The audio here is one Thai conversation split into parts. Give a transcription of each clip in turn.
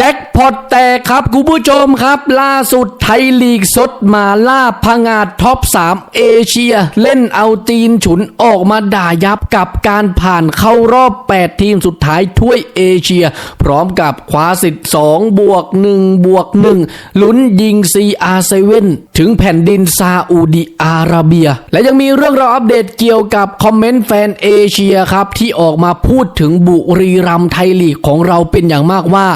แจ็คพอตแตกครับคุณผู้ชมครับ ล่าสุดไทยลีกสดมาล่าพังอาจท็อป 3 เอเชีย เล่นเอาจีนฉุนออกมาด่ายับกับการผ่านเข้ารอบ 8 ทีมสุดท้ายถ้วยเอเชีย พร้อมกับคว้าสิทธิ์2บวก1บวก1ลุ้นยิง CR7 ถึงแผ่นดินซาอุดิอาระเบีย และยังมีเรื่องราวอัปเดตเกี่ยวกับคอมเมนต์แฟนเอเชียครับที่ออกมาพูดถึงบุรีรัมไทยลีกของเราเป็นอย่างมากว่า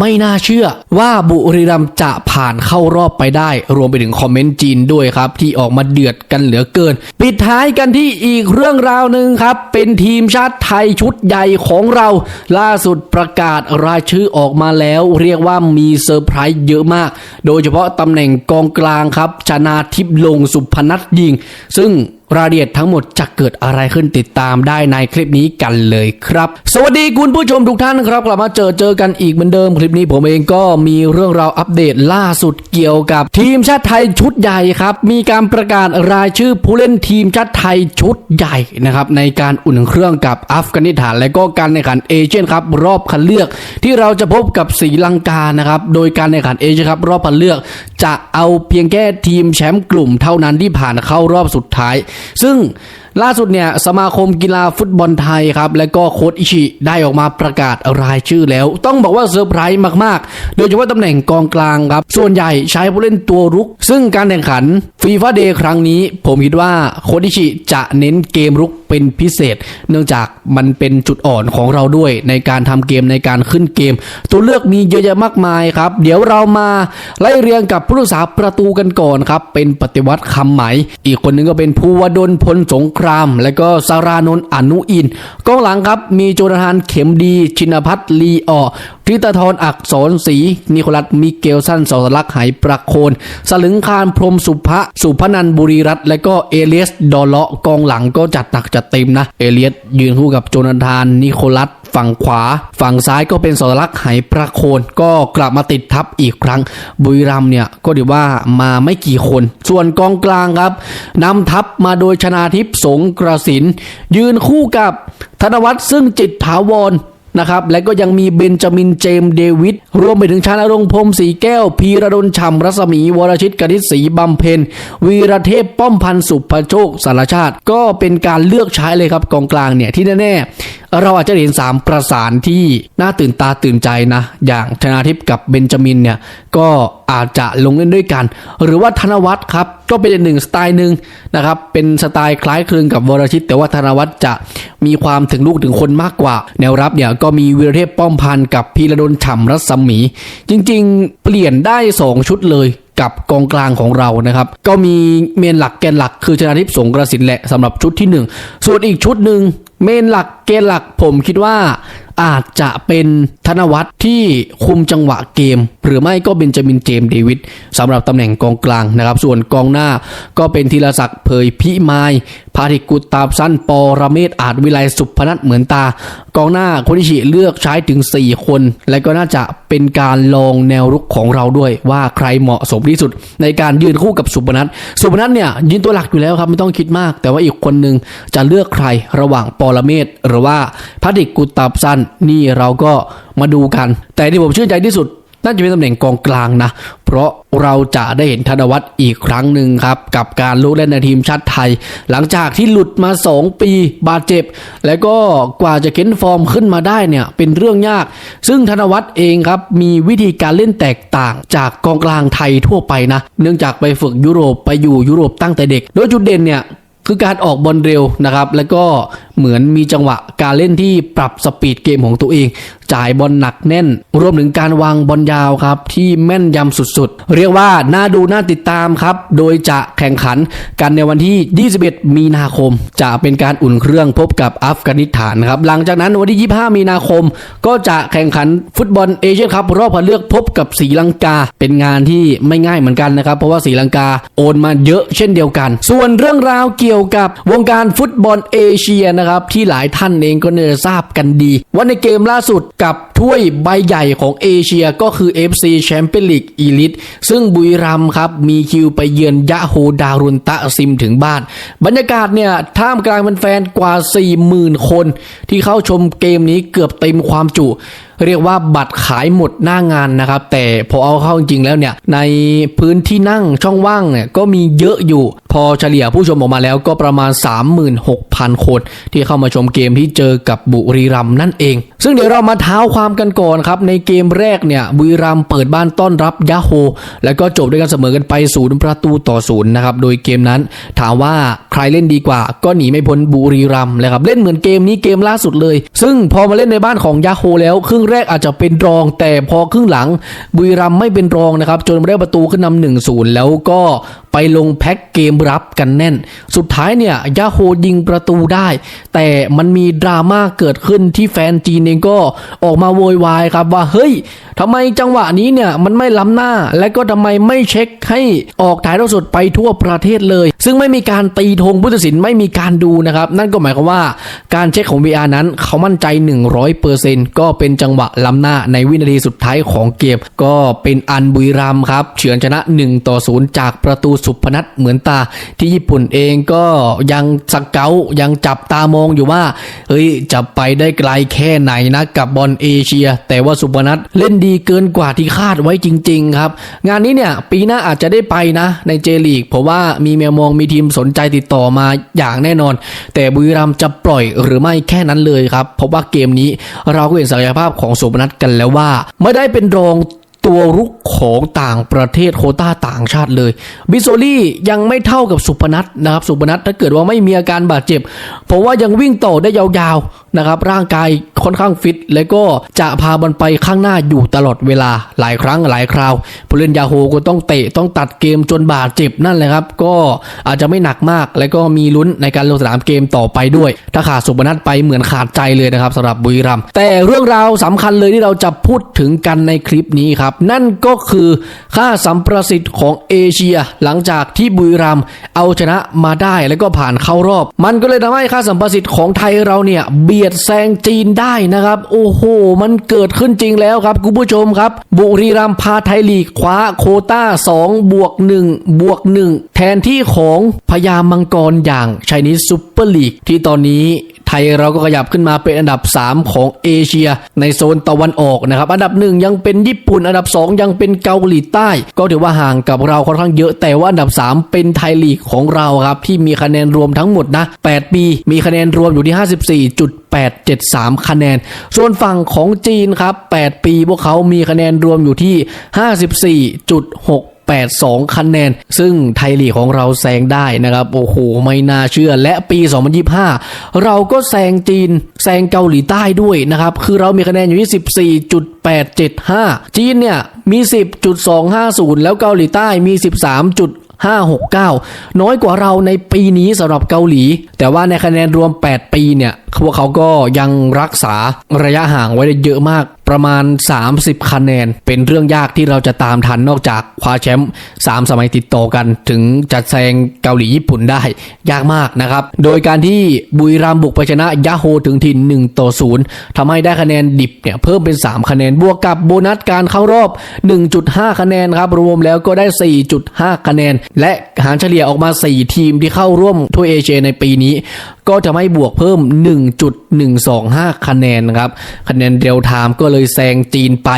ไม่น่าเชื่อว่าบุรีรัมย์จะผ่านเข้ารอบไปได้ รวมไปถึงคอมเมนต์จีนด้วยครับ ที่ออกมาเดือดกันเหลือเกิน ปิดท้ายกันที่อีกเรื่องราวหนึ่งครับ เป็นทีมชาติไทยชุดใหญ่ของเรา ล่าสุดประกาศรายชื่อออกมาแล้ว เรียกว่ามีเซอร์ไพรส์เยอะมาก โดยเฉพาะตำแหน่งกองกลางครับชนาทิพย์ลงสุพนัทยิง ซึ่ง รายละเอียดทั้งหมดจะเกิดอะไรขึ้นติดตามได้ในคลิปนี้กันเลยครับ สวัสดีคุณผู้ชมทุกท่านครับกลับมาเจอเจอกันอีกเหมือนเดิมคลิปนี้ผมเองก็มีเรื่องราวอัปเดตล่าสุดเกี่ยวกับ ทีมชาติไทยชุดใหญ่ครับ มีการประกาศรายชื่อผู้เล่นทีมชาติไทยชุดใหญ่นะครับในการอุ่นเครื่องกับอัฟกานิสถาน และก็การแข่งขันเอเชียนครับรอบคัดเลือก ที่เราจะพบกับศรีลังกานะครับโดยการแข่งขันเอเชียนครับรอบคัดเลือก จะเอาเพียงแค่ทีมแชมป์กลุ่มเท่านั้นที่ผ่านเข้ารอบสุดท้ายซึ่งล่าสุดเนี่ยสมาคมกีฬาฟุตบอลไทยครับและก็โค้ชอิชิได้ออกมาประกาศรายชื่อแล้ว ต้องบอกว่าเซอร์ไพรส์มากๆ โดยเฉพาะตำแหน่งกองกลางครับ ส่วนใหญ่ใช้ผู้เล่นตัวรุก ซึ่งการแข่งขันฟีฟ่าเดย์ครั้งนี้ ผมคิดว่าโค้ชอิชิจะเน้นเกมรุก เป็นพิเศษ เนื่องจากมันเป็นจุดอ่อนของเราด้วยในการทำเกมในการขึ้นเกม ตัวเลือกมีเยอะแยะมากมายครับ เดี๋ยวเรามาไล่เรียงกับผู้รักษาประตูกันก่อนครับ เป็นปฏิวัติคำไหม อีกคนหนึงก็เป็นภูวดลพลสงคราม และก็สารานนท์อนุอินกองหลังครับมีโจนาธานเข็มดี ชินพัฒน์ลีออ ทิตาธรอักษรศรีนิโคลัสมิเกลสันสอสลักษ์ไหประโคนสลึงคารพรมสุภะสุพนันบุรีรัตและก็เอเลียสดอเลาะกองหลังก็จัดหนักจัดเต็มนะ เอเลียสยืนคู่กับโจนาธานนิโคลัสฝั่งขวา ฝั่งซ้ายก็เป็นสอลักษ์ไหประโคนก็กลับมาติดทับอีกครั้ง บุรีรัมเนี่ยก็ถือว่ามาไม่กี่คน ส่วนกองกลางครับนำทัพมาโดยชนาทิพย์สงกระสิน ยืนคู่กับธนวัฒน์ซึ่งจิตถาวร นะครับและก็ยังมีเบนจามินเจมส์เดวิดรวมไปถึงชานารงพรมสีแก้ว พีระดลฉ่ำรัศมี วรชิตกนิษฐ์ศรีบำเพ็ญวีรเทพป้อมพันธ์สุภโชคสารชาติ ก็เป็นการเลือกใช้เลยครับกองกลางเนี่ยที่แน่ๆเราอาจจะเห็น 3 ประสานที่น่าตื่นตาตื่นใจนะ อย่างชนาทิพย์กับเบนจามินเนี่ยก็อาจจะลงเล่นด้วยกัน หรือว่าธนวัฒน์ครับ ก็เป็นอีกหนึ่งสไตล์หนึ่งนะครับ เป็นสไตล์คล้ายคลึงกับวรชิต แต่ว่าธนวัฒน์จะมีความถึงลูกถึงคนมากกว่า แนวรับเนี่ยก็มีวีรเทพป้อมพันกับพีระดลฉ่ำรัศมี จริงๆ เปลี่ยนได้ 2 ชุดเลยกับกองกลางของเรานะครับ ก็มีเมนหลักแกนหลักคือชนาทิพย์สงกระสินแหละสำหรับชุดที่ 1 ส่วนอีกชุดหนึ่งเมนหลักเกนหลักผมคิดว่า อาจจะเป็นธนวัฒน์ที่คุมจังหวะเกม หรือไม่ก็เบนจามินเจมส์เดวิดสำหรับตำแหน่งกองกลางนะครับ ส่วนกองหน้าก็เป็นธีรศักดิ์เผยพิมายพาธิกุตตาบสั้นปอระเมศอาจวิไลสุพนัทเหมือนตา กองหน้าโคนิชิเลือกใช้ถึง 4 คน และก็น่าจะเป็นการลองแนวรุกของเราด้วย ว่าใครเหมาะสมที่สุด ในการยืนคู่กับสุพนัทสุพนัทเนี่ยยืนตัวหลักอยู่แล้วครับไม่ต้องคิดมาก แต่ว่าอีกคนหนึ่งจะเลือกใครระหว่างปอระเมศหรือว่าพาธิกุตตาบสั้นนี่เราก็มาดูกัน แต่ที่ผมชื่นใจที่สุด น่าจะเป็นตำแหน่งกองกลางนะ เพราะเราจะได้เห็นธนวัฒน์อีกครั้งหนึ่งครับ กับการลุกเล่นในทีมชาติไทย หลังจากที่หลุดมา 2 ปีบาดเจ็บ แล้วก็กว่าจะเข็นฟอร์มขึ้นมาได้เนี่ย เป็นเรื่องยาก ซึ่งธนวัฒน์เองครับมีวิธีการเล่นแตกต่างจากกองกลางไทยทั่วไปนะ เนื่องจากไปฝึกยุโรปไปอยู่ยุโรปตั้งแต่เด็ก โดยจุดเด่นเนี่ยคือการออกบอลเร็วนะครับ แล้วก็ เหมือนมีจังหวะการเล่นที่ปรับสปีดเกมของตัวเอง จ่ายบอลหนักแน่น รวมถึงการวางบอลยาวครับ ที่แม่นยำสุดๆ เรียกว่าน่าดูน่าติดตามครับ โดยจะแข่งขันกันในวันที่ 21 มีนาคม จะเป็นการอุ่นเครื่องพบกับอัฟกานิสถานครับหลังจากนั้นวันที่ 25 มีนาคม ก็จะแข่งขันฟุตบอลเอเชียนคัพรอบคัดเลือกพบกับศรีลังกา เป็นงานที่ไม่ง่ายเหมือนกันนะครับ เพราะว่าศรีลังกาโอนมาเยอะเช่นเดียวกัน ส่วนเรื่องราวเกี่ยวกับวงการฟุตบอลเอเชียนะครับที่หลายท่านเองก็น่าจะทราบกันดี ว่าในเกมล่าสุดกับถ้วยใบใหญ่ของเอเชียก็คือ FC Champions League Elite ซึ่งบุยรัมครับมีคิวไปเยือนยะโฮดารุนตะซิมถึงบ้าน บรรยากาศเนี่ยท่ามกลางแฟนๆกว่า 40,000 คน ที่เข้าชมเกมนี้เกือบเต็มความจุ เรียกว่าบัตรขายหมดหน้างานนะครับ แต่พอเอาเข้าจริงแล้วเนี่ยในพื้นที่นั่งช่องว่างเนี่ยก็มีเยอะอยู่ พอเฉลี่ยผู้ชมออกมาแล้วก็ประมาณ 36,000 คน ที่เข้ามาชมเกมที่เจอกับบุรีรัมนั่นเอง ซึ่งเดี๋ยวเรามาเท้าความกันก่อนครับ ในเกมแรกเนี่ยบุรีรัมเปิดบ้านต้อนรับยาโฮแล้วก็จบด้วยกันเสมอกันไปศูนย์ประตูต่อศูนย์นะครับโดยเกมนั้นถามว่าใครเล่นดีกว่า ก็หนีไม่พ้นบุรีรัมเลยครับเล่นเหมือนเกมนี้เกมล่าสุดเลย ซึ่งพอมาเล่นในบ้านของยาโฮแล้วครึ่งแรกอาจจะเป็นรองแต่พอครึ่งหลังบุรีรัมไม่เป็นรองนะครับ จนมาได้ประตูขึ้นนำหนึ่งศูนย์แล้วก็ไปลงแพ็กเกมรับกันแน่น สุดท้ายเนี่ยยาโฮยิงประตูได้ แต่มันมีดราม่าเกิดขึ้นที่แฟนจีนเองก็ออกมาโวยวายครับว่าเฮ้ยทำไมจังหวะนี้เนี่ยมันไม่ล้ำหน้า และก็ทำไมไม่เช็คให้ออกถ่ายทอดสดไปทั่วประเทศเลย ซึ่งไม่มีการตีธงผู้ตัดสินไม่มีการดูนะครับ นั่นก็หมายความว่าการเช็คของ VR นั้นเขามั่นใจ 100%ก็เป็นจังหวะล้ำหน้าในวินาทีสุดท้ายของเกม ก็เป็นอันบุรีรัมครับเฉือนชนะ 1 ต่อ 0 จากประตูสุพนัทเหมือนตาที่ญี่ปุ่นเองก็ยังสเกายังจับตามองอยู่ว่าเฮ้ยจะไปได้ไกลแค่ไหนนะกับบอลเอเชีย แต่ว่าสุพนัทเล่นดีเกินกว่าที่คาดไว้จริง ๆ ครับ งานนี้เนี่ยปีหน้าอาจจะได้ไปนะในเจลีกเพราะว่ามีแมวมองมีทีมสนใจติดต่อมาอย่างแน่นอน แต่บุรีรัมจะปล่อยหรือไม่แค่นั้นเลยครับเพราะว่าเกมนี้เราก็เห็นศักยภาพของสุพนัทกันแล้วว่า ไม่ได้เป็นรอง ตัวรุกของต่างประเทศโคต้าต่างชาติเลย บิโซลี่ยังไม่เท่ากับสุพนัทนะครับ สุพนัทถ้าเกิดว่าไม่มีอาการบาดเจ็บ เพราะว่ายังวิ่งต่อได้ยาวนะครับร่างกายค่อนข้างฟิต และก็จะพาบอลไปข้างหน้าอยู่ตลอดเวลาหลายครั้งหลายคราวผู้เล่นยาโฮก็ต้องเตะต้องตัดเกมจนบาดเจ็บนั่นแหละครับ ก็อาจจะไม่หนักมาก และก็มีลุ้นในการลงสนามเกมต่อไปด้วย ถ้าขาดสุพนัทไปเหมือนขาดใจเลยนะครับสำหรับบุรีรัมแต่เรื่องราวสำคัญเลยที่เราจะพูดถึงกันในคลิปนี้ครับ นั่นก็คือค่าสัมประสิทธิ์ของเอเชีย หลังจากที่บุรีรัมเอาชนะมาได้แล้วก็ผ่านเข้ารอบ มันก็เลยทำให้ค่าสัมประสิทธิ์ของไทยเราเนี่ยเบีียดแซงจีนได้นะครับ โอ้โห มันเกิดขึ้นจริงแล้วครับคุณผู้ชมครับ บุรีรัมย์พาไทยลีกคว้าโคต้า 2 บวก 1 บวก 1 แทนที่ของพญามังกรอย่างชนีสซูเปอร์ลีกที่ตอนนี้ ไทยเราก็ขยับขึ้นมาเป็นอันดับ 3 ของเอเชีย ในโซนตะวันออกนะครับ อันดับ 1 ยังเป็นญี่ปุ่น อันดับ 2 ยังเป็นเกาหลีใต้ ก็ถือว่าห่างกับเราค่อนข้างเยอะแต่ว่าอันดับ 3 เป็นไทยลีกของเราครับที่มีคะแนนรวมทั้งหมดนะ8ปีมีคะแนนรวมอยู่ที่ 54.873 คะแนน ส่วนฝั่งของจีนครับ 8 ปีพวกเขามีคะแนนรวมอยู่ที่ 54.6 82 คะแนน ซึ่งไทยลีกของเราแซงได้นะครับ โอ้โห ไม่น่าเชื่อ และปี 2025 เราก็แซงจีน แซงเกาหลีใต้ด้วยนะครับ คือเรามีคะแนนอยู่ที่ 14.875 จีนเนี่ยมี 10.250 แล้วเกาหลีใต้มี 13. 569 น้อยกว่าเราในปีนี้สำหรับเกาหลี แต่ว่าในคะแนนรวม 8 ปีเนี่ยพวกเขาก็ยังรักษาระยะห่างไว้ได้เยอะมาก ประมาณ 30 คะแนน เป็นเรื่องยากที่เราจะตามทันนอกจากคว้าแชมป์3สมัยติดต่อกัน ถึงจะแซงเกาหลีญี่ปุ่นได้ ยากมากนะครับ โดยการที่บุรีรัมบุกไปชนะยาโฮถึงถิ่น1ต่อ0ทำให้ได้คะแนนดิบเนี่ยเพิ่มเป็น 3 คะแนนบวกกับโบนัสการเข้ารอบ 1.5 คะแนนครับรวมแล้วก็ได้ 4.5 คะแนน และหารเฉลี่ยออกมา 4 ทีมที่เข้าร่วมทัวร์เอเชียในปีนี้ ก็จะไม่บวกเพิ่ม 1.125 คะแนนครับคะแนนเรียลไทม์ก็เลยแซงจีนไป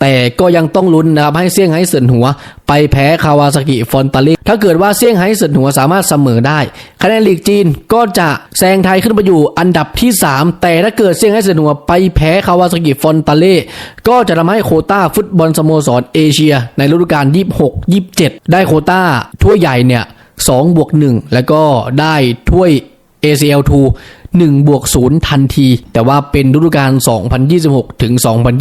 แต่ก็ยังต้องลุ้นนะครับให้เซี่ยงไฮ้เสินหัว ไปแพ้คาวาซากิฟอนตาเล่ถ้าเกิดว่าเซี่ยงไฮ้เสินหัวสามารถเสมอได้ คะแนนลีกจีนก็จะแซงไทยขึ้นไปอยู่อันดับที่ 3 แต่ถ้าเกิดเซี่ยงไฮ้เสินหัวไปแพ้คาวาซากิฟอนตาเล่ก็จะทำให้โคต้าฟุตบอลสโมสรเอเชีย ในฤดูกาล26-27 ได้โคต้าถ้วยใหญ่เนี่ย2บวก1แล้วก็ได้ถ้วย ACL2 1บวก0ทันที แต่ว่าเป็นฤดูกาล 2026 ถึง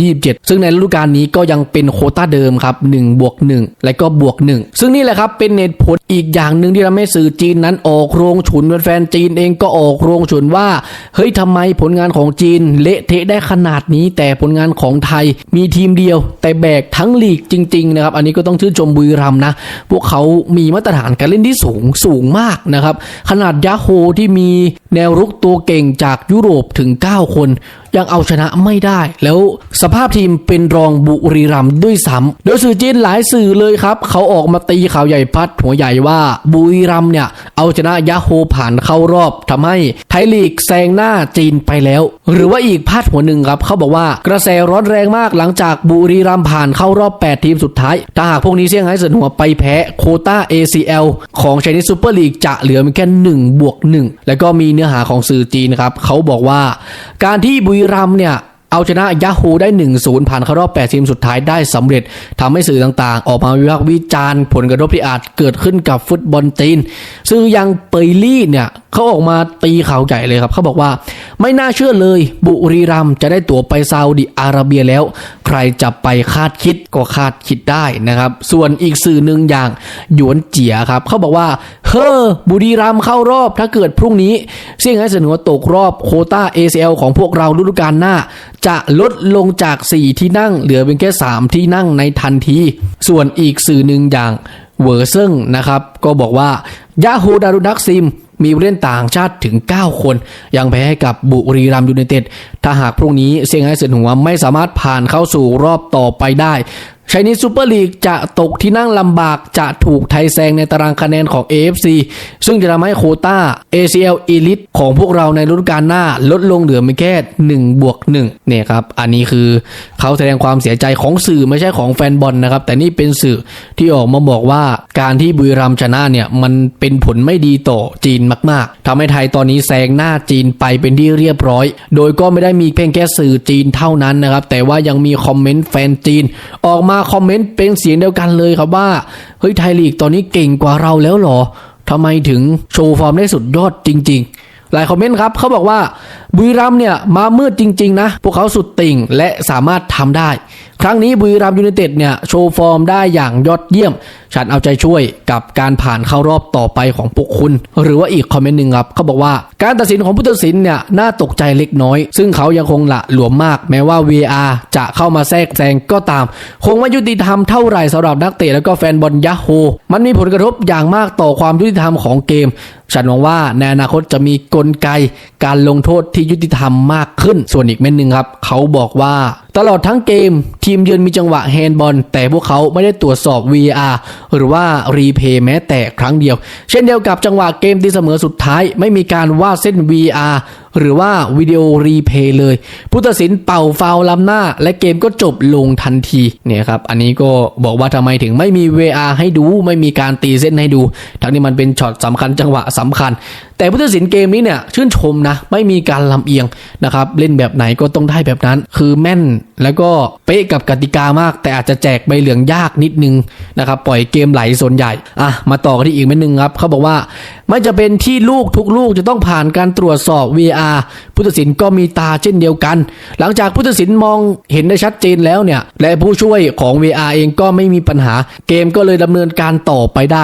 2027 ซึ่งในฤดูกาลนี้ก็ยังเป็นโคต้าเดิมครับ1บวก1และก็บวก 1 ซึ่งนี่แหละครับเป็นเหตุผลอีกอย่างหนึ่งที่ทำให้สื่อจีนนั้นออกโรงฉุนแฟนจีนเองก็ออกโรงฉุนว่า เฮ้ยทำไมผลงานของจีนเละเทะได้ขนาดนี้แต่ผลงานของไทยมีทีมเดียว แต่แบกทั้งลีกจริงๆนะครับอันนี้ก็ต้องชื่นชมบุรีรัมนะ พวกเขามีมาตรฐานการเล่นที่สูงสูงมากนะครับขนาดยาโฮที่มีแนวรุกตัวเก่งจากยุโรปถึง 9 คน ยังเอาชนะไม่ได้ แล้วสภาพทีมเป็นรองบุรีรัมย์ด้วยซ้ำโดยสื่อจีนหลายสื่อเลยครับเขาออกมาตีข่าวใหญ่พัดหัวใหญ่ว่าบุรีรัมย์เนี่ยเอาชนะยาโฮผ่านเข้ารอบทำให้ไทยลีกแซงหน้าจีนไปแล้ว หรือว่าอีกพาดหัวหนึ่งครับเขาบอกว่ากระแสร้อนแรงมากหลังจากบุรีรัมย์ผ่านเข้ารอบ 8 ทีมสุดท้าย ถ้าหากพวกนี้เซี่ยงไฮ้เสินหัวไปแพ้โคต้า ACL ของชนี e ซูเปอร์ลีกจะเหลือแค่1บวก1แล้วก็มีเนื้อหาของสื่อจีนครับเขาบอกว่า การที่บุรีรัมเนี่ยเอาชนะยาฮูได้ 1-0 ผ่านเข้ารอบ 8 ทีมสุดท้ายได้สำเร็จทำให้สื่อต่างๆ ออกมาวิพากษ์วิจารณ์ผลกระทบที่อาจเกิดขึ้นกับฟุตบอลจีนสื่อยังเปยลี่เนี่ยเขาออกมาตีข่าวใหญ่เลยครับ เขาบอกว่าไม่น่าเชื่อเลย บุรีรัมจะได้ตั๋วไปซาอุดิอาระเบียแล้ว ใครจะไปคาดคิดก็คาดคิดได้นะครับ ส่วนอีกสื่อหนึ่งอย่างหยวนเจียครับเขาบอกว่าเฮ้อบุรีรัมเข้ารอบถ้าเกิดพรุ่งนี้ เซี่ยงไฮ้เสนหัวตกรอบโคต้า ACL ของพวกเราฤดูกาลหน้า จะลดลงจาก 4 ที่นั่ง เหลือเป็นแค่ 3 ที่นั่งในทันที ส่วนอีกสื่อหนึ่งอย่างเวอร์เซิงนะครับ ก็บอกว่ายาฮูดารุนักซิมมีผู้เล่นต่างชาติถึง 9 คน ยังแพ้ให้กับบุรีรัมยูไนเต็ดถ้าหากพรุ่งนี้เซี่ยงไฮ้เซินหัวไม่สามารถผ่านเข้าสู่รอบต่อไปได้ ช i นี e ซูเปอร์ลีกจะตกที่นั่งลำบากจะถูกไทยแซงในตารางคะแนนของ AFC ซึ่งจะทำให้โคต้า ACL Elite ของพวกเราในฤดูกาลหน้าลดลงเหลือไม่แค่1บวก1เนี่ยครับ อันนี้คือเขาแสดงความเสียใจของสื่อไม่ใช่ของแฟนบอลนะครับ แต่นี่เป็นสื่อที่ออกมาบอกว่าการที่บุรีรัมย์ชนะเนี่ย มันเป็นผลไม่ดีต่อจีนมาก ๆทำให้ไทยตอนนี้แซงหน้าจีนไปเป็นที่เรียบร้อย โดยก็ไม่ได้มีเพียงแค่สื่อจีนเท่านั้นนะครับแต่ว่ายังมีคอมเมนต์แฟนจีนออกมาาคอมเมนต์เป็นเสียงเดียวกันเลยครับว่า เฮ้ยไทยลีกตอนนี้เก่งกว่าเราแล้วหรอทำไมถึงโชว์ฟอร์มได้สุดยอดจริง ๆหลายคอมเมนต์ครับเขาบอกว่าบุรีรัมเนี่ยมามืดจริง ๆ นะ พวกเขาสุดติ่งและสามารถทำได้ ครั้งนี้บุรีรัมยูเนเต็ดเนี่ยโชว์ฟอร์มได้อย่างยอดเยี่ยม ฉันเอาใจช่วยกับการผ่านเข้ารอบต่อไปของพวกคุณ หรือว่าอีกคอมเมนต์หนึ่งครับเขาบอกว่าการตัดสินของผู้ตัดสินเนี่ยน่าตกใจเล็กน้อย ซึ่งเขายังคงละหลวมมาก แม้ว่า VR จะเข้ามาแทรกแซงก็ตาม คงไม่ยุติธรรมเท่าไหร่สำหรับนักเตะแล้วก็แฟนบอลยาโฮมันมีผลกระทบอย่างมากต่อความยุติธรรมของเกม ฉันหวังว่าในอนาคตจะมีกลไก การลงโทษที่ยุติธรรมมากขึ้น ส่วนอีกเม็ดหนึ่งครับ เขาบอกว่า ตลอดทั้งเกม ทีมเยือนมีจังหวะแฮนด์บอล แต่พวกเขาไม่ได้ตรวจสอบ VR หรือว่ารีเพย์แม้แต่ครั้งเดียว เช่นเดียวกับจังหวะเกมที่เสมอสุดท้าย ไม่มีการวาดเส้น VR หรือว่าวิดีโอรีเพย์เลย ผู้ตัดสินเป่าฟาวล้ำหน้า และเกมก็จบลงทันทีเนี่ยครับอันนี้ก็บอกว่าทำไมถึงไม่มี VR ให้ดูไม่มีการตีเส้นให้ดู ทั้งนี้มันเป็นช็อตสำคัญจังหวะสำคัญ แต่ผู้ตัดสินเกมนี้เนี่ยชื่นชมนะไม่มีการลำเอียงนะครับเล่นแบบไหนก็ต้องได้แบบนั้น คือแม่นแล้วก็เป๊ะกับกติกามาก แต่อาจจะแจกใบเหลืองยากนิดนึงนะครับปล่อยเกมไหลส่วนใหญ่อะมาต่อกันที่อีกเม็ดนึงครับเขาบอกว่า ไม่จะเป็นที่ลูกทุกลูกจะต้องผ่านการตรวจสอบ VR ผู้ตัดสินก็มีตาเช่นเดียวกัน หลังจากผู้ตัดสินมองเห็นได้ชัดเจนแล้วเนี่ย และผู้ช่วยของ VR เองก็ไม่มีปัญหา เกมก็เลยดำเนินการต่อไปได้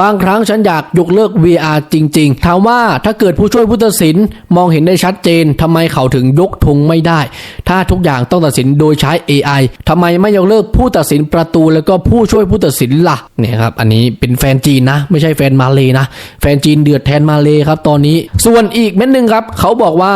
บางครั้งฉันอยากยกเลิก VR จริง ๆ ถามว่าถ้าเกิดผู้ช่วยผู้ตัดสินมองเห็นได้ชัดเจนทำไมเขาถึงยกธงไม่ได้ ถ้าทุกอย่างต้องตัดสินโดยใช้ AI ทำไมไม่ยกเลิกผู้ตัดสินประตูแล้วก็ผู้ช่วยผู้ตัดสินล่ะเนี่ยครับอันนี้เป็นแฟนจีนนะ ไม่ใช่แฟนมาเลยนะ แฟนจีนเดือดแทนมาเลยครับตอนนี้ ส่วนอีกเม็ดหนึ่งครับ เขาบอกว่า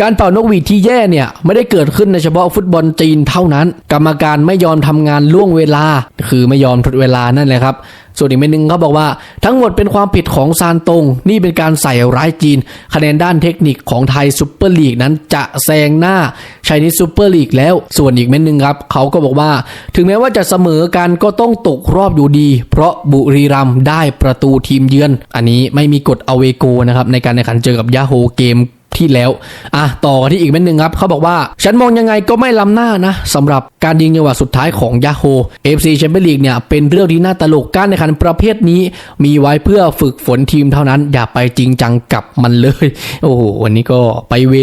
การเป่านกหวีดที่แย่เนี่ยไม่ได้เกิดขึ้นในเฉพาะฟุตบอลจีนเท่านั้น กรรมการไม่ยอมทำงานล่วงเวลา คือไม่ยอมทดเวลานั่นแหละครับ ส่วนอีกเม็ดหนึ่งเขาบอกว่าทั้งหมดเป็นความผิดของซานตง นี่เป็นการใส่ร้ายจีน คะแนนด้านเทคนิคของไทยซูเปอร์ลีกนั้นจะแซงหน้าไชนีซูเปอร์ลีกแล้ว ส่วนอีกเม็ดหนึ่งครับเขาก็บอกว่า ถึงแม้ว่าจะเสมอกันก็ต้องตกรอบอยู่ดี เพราะบุรีรัมได้ประตูทีมเยือน อันนี้ไม่มีกฎอเวโกนะครับในการแข่งขันเจอกับยาโฮเกม ที่แล้ว อะ ต่อกันที่อีกเม็ดหนึ่งครับ เขาบอกว่า ฉันมองยังไงก็ไม่ล้ำหน้านะสำหรับการยิงจังหวะสุดท้ายของยาโฮเอฟซีแชมเปี้ยนลีกเนี่ย เป็นเรื่องที่น่าตลกการแข่งขันประเภทนี้ มีไว้เพื่อฝึกฝนทีมเท่านั้น อย่าไปจริงจังกับมันเลย โอ้โห วันนี้ก็ไปเว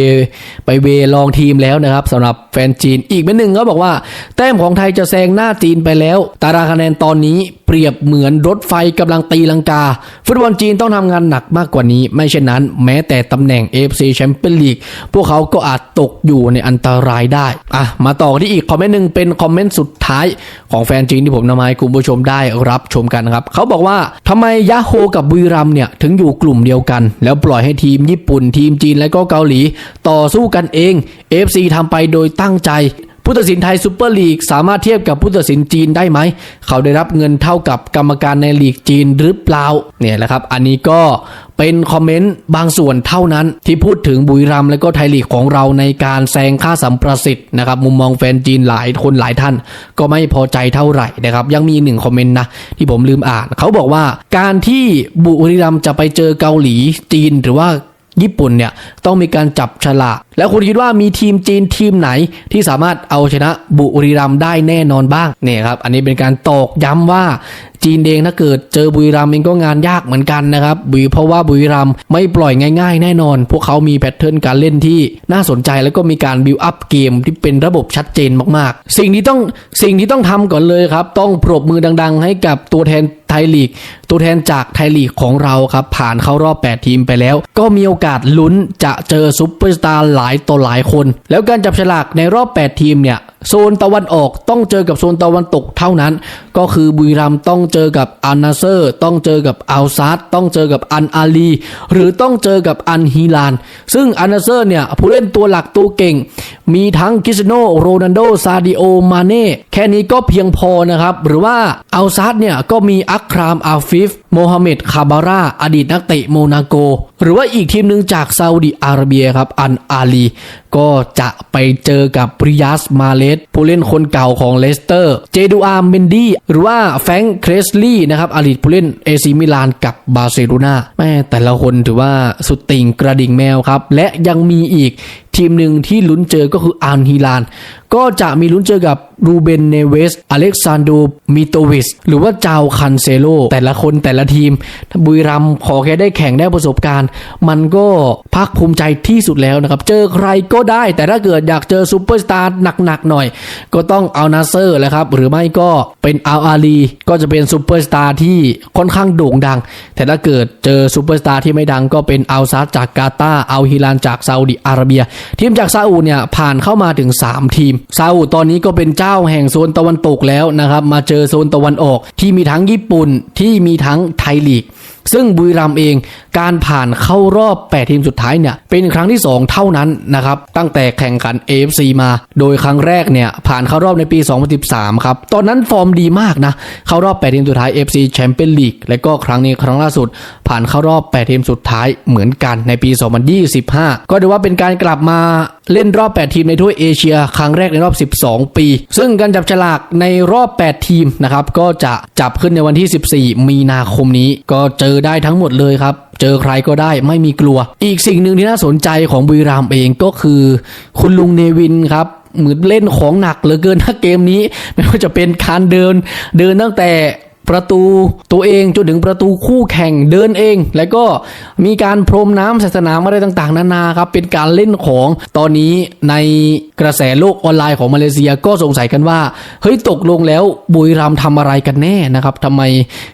ไปเวลองทีมแล้วนะครับสำหรับแฟนจีน อีกเม็ดหนึ่งก็บอกว่า แต้มของไทยจะแซงหน้าจีนไปแล้ว ตารางคะแนนตอนนี้เปรียบเหมือนรถไฟกำลังตีลังกา ฟุตบอลจีนต้องทำงานหนักมากกว่านี้ ไม่เช่นนั้น แม้แต่ตำแหน่ง AFC แชมเปี้ยนลีกพวกเขาก็อาจตกอยู่ในอันตรายได้อะมาต่อที่อีกคอมเมนต์หนึ่งเป็นคอมเมนต์สุดท้ายของแฟนจีนที่ผมนำมาให้คุณผู้ชมได้รับชมกันนะครับเขาบอกว่าทำไมยาโฮกับบุรีรัมเนี่ยถึงอยู่กลุ่มเดียวกัน แล้วปล่อยให้ทีมญี่ปุ่น ทีมจีนและก็เกาหลี ต่อสู้กันเอง FC ทำไปโดยตั้งใจ ผู้ตัดสินไทยซูเปอร์ลีกสามารถเทียบกับผู้ตัดสินจีนได้ไหม เขาได้รับเงินเท่ากับกรรมการในลีกจีนหรือเปล่าเนี่ยแหละครับ อันนี้ก็เป็นคอมเมนต์บางส่วนเท่านั้นที่พูดถึงบุรีรัมและก็ไทยลีกของเราในการแซงค่าสัมประสิทธิ์นะครับ มุมมองแฟนจีนหลายคนหลายท่าน ก็ไม่พอใจเท่าไหร่นะครับ ยังมีหนึ่งคอมเมนต์นะที่ผมลืมอ่าน เขาบอกว่าการที่บุรีรัมจะไปเจอเกาหลีจีนหรือว่า ญี่ปุ่นเนี่ยต้องมีการจับฉลากแล้วคุณคิดว่ามีทีมจีนทีมไหนที่สามารถเอาชนะบุรีรัมได้แน่นอนบ้างเนี่ยครับอันนี้เป็นการตอกย้ำว่า จีนเองถ้าเกิดเจอบุรีรัมย์เองก็งานยากเหมือนกันนะครับบุรีเพราะว่าบุรีรัมย์ไม่ปล่อยง่ายๆ แน่นอน พวกเขามีแพทเทิร์นการเล่นที่น่าสนใจแล้วก็มีการบิวอัพเกมที่เป็นระบบชัดเจนมากๆ สิ่งที่ต้องสิ่งที่ต้องทำก่อนเลยครับ ต้องปรบมือดัง ๆ ให้กับตัวแทนไทยลีก ตัวแทนจากไทยลีกของเราครับผ่านเข้ารอบ 8 ทีมไปแล้ว ก็มีโอกาสลุ้นจะเจอซุปเปอร์สตาร์หลายต่อหลายคน แล้วการจับฉลากในรอบ 8 ทีมเนี่ย โซนตะวันออกต้องเจอกับโซนตะวันตกเท่านั้น ก็คือบุรีรัมต้องเจอกับอันนาเซอร์ ต้องเจอกับอัลซัดต้องเจอกับอันอาลี หรือต้องเจอกับอันฮิลาน ซึ่งอันนาเซอร์เนี่ยผู้เล่นตัวหลักตัวเก่ง มีทั้งคริสเตียโนโรนัลโดซาดิโอมาเน่แค่นี้ก็เพียงพอนะครับ หรือว่าอัลซัดเนี่ยก็มีอัครามอาฟิฟโมฮัมเหม็ดคาบาร่าอดีตนักเตะโมนาโก หรือว่าอีกทีมหนึ่งจากซาอุดิอาระเบียครับอันอาลี ก็จะไปเจอกับปริยัสมาเลสผู้เล่นคนเก่าของเลสเตอร์ เจดูอาร์เมนดี้หรือว่าแฟงค์เครสลีย์นะครับอดีตผู้เล่นเอซิมิลานกับบาร์เซโลนาแม่แต่ละคนถือว่าสุดติ่งกระดิ่งแมวครับ และยังมีอีก ทีมหนึ่งที่ลุ้นเจอก็คืออันฮิลาน ก็จะมีลุ้นเจอกับรูเบนเนเวส อเล็กซานโดมิโตวิส หรือว่าจาวคันเซโล แต่ละคนแต่ละทีม บุรีรัมขอแค่ได้แข่งได้ประสบการณ์ มันก็ภาคภูมิใจที่สุดแล้วนะครับ เจอใครก็ได้ แต่ถ้าเกิดอยากเจอซูเปอร์สตาร์หนักๆหน่อย ก็ต้องเอานาเซอร์แหละครับ หรือไม่ก็เป็นอัลอาลี ก็จะเป็นซูเปอร์สตาร์ที่ค่อนข้างโด่งดัง แต่ถ้าเกิดเจอซูเปอร์สตาร์ที่ไม่ดังก็เป็นอัลซาจากกาตาอัลฮิลานจากซาอุดิอาระเบียทีมจากซาอุเนี่ยผ่านเข้ามาถึง 3 ทีม ซาอุตอนนี้ก็เป็นเจ้าแห่งโซนตะวันตกแล้วนะครับมาเจอโซนตะวันออกที่มีทั้งญี่ปุ่นที่มีทั้งไทยลีกซึ่งบุรีรัมเอง การผ่านเข้ารอบ 8 ทีมสุดท้ายเนี่ยเป็นครั้งที่ 2 เท่านั้นนะครับตั้งแต่แข่งขัน AFC มา โดยครั้งแรกเนี่ยผ่านเข้ารอบในปี 2013 ครับ ตอนนั้นฟอร์มดีมากนะ เข้ารอบ 8 ทีมสุดท้าย AFC Champions League และก็ครั้งนี้ครั้งล่าสุด ผ่านเข้ารอบ 8 ทีมสุดท้ายเหมือนกันในปี 2025 ก็ถือว่าเป็นการกลับมาเล่นรอบ 8 ทีมในทั่วเอเชีย ครั้งแรกในรอบ 12 ปี ซึ่งการจับฉลากในรอบ 8 ทีมนะครับก็จะจับขึ้นในวันที่ 14 มีนาคมนี้ ก็เจอได้ทั้งหมดเลยครับ เจอใครก็ได้ไม่มีกลัว อีกสิ่งหนึ่งที่น่าสนใจของบุรีรัมเองก็คือ คุณลุงเนวินครับเหมือนเล่นของหนักเหลือเกินถ้าเกมนี้ ไม่ว่าจะเป็นการเดินเดินตั้งแต่ ประตูตัวเองจนถึงประตูคู่แข่งเดินเอง แล้วก็มีการพรมน้ำใส่สนามอะไรต่างๆ นานาครับ เป็นการเล่นของตอนนี้ในกระแสโลกออนไลน์ของมาเลเซียก็สงสัยกันว่า เฮ้ยตกลงแล้วบุรีรัมทำอะไรกันแน่นะครับทำไม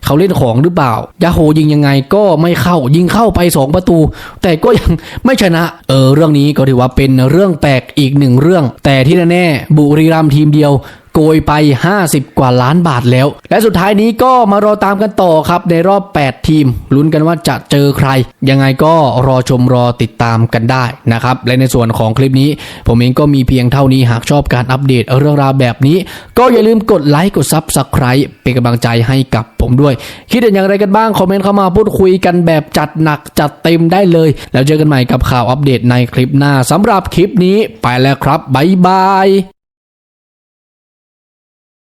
เขาเล่นของหรือเปล่ายาโฮยิงยังไงก็ไม่เข้ายิงเข้าไป 2 ประตู แต่ก็ยังไม่ชนะเออเรื่องนี้ก็ถือว่าเป็นเรื่องแปลกอีกหนึ่งเรื่อง แต่ที่แน่ๆบุรีรัมทีมเดียวโกยไป 50 กว่าล้านบาทแล้ว และสุดท้ายนี้ก็มารอตามกันต่อครับในรอบ 8 ทีม ลุ้นกันว่าจะเจอใคร ยังไงก็รอชมรอติดตามกันได้นะครับ และในส่วนของคลิปนี้ ผมเองก็มีเพียงเท่านี้หากชอบการอัปเดตเรื่องราวแบบนี้ ก็อย่าลืมกดไลค์กดซับสไคร b ์เป็นกำลังใจให้กับผมด้วย คิดเห็นอย่างไรกันบ้างคอมเมนต์เข้ามาพูดคุยกันแบบจัดหนักจัดเต็มได้เลย แล้วเจอกันใหม่กับข่าวอัปเดตในคลิปหน้าสำหรับคลิปนี้ไปแล้วครับบ๊ายบาย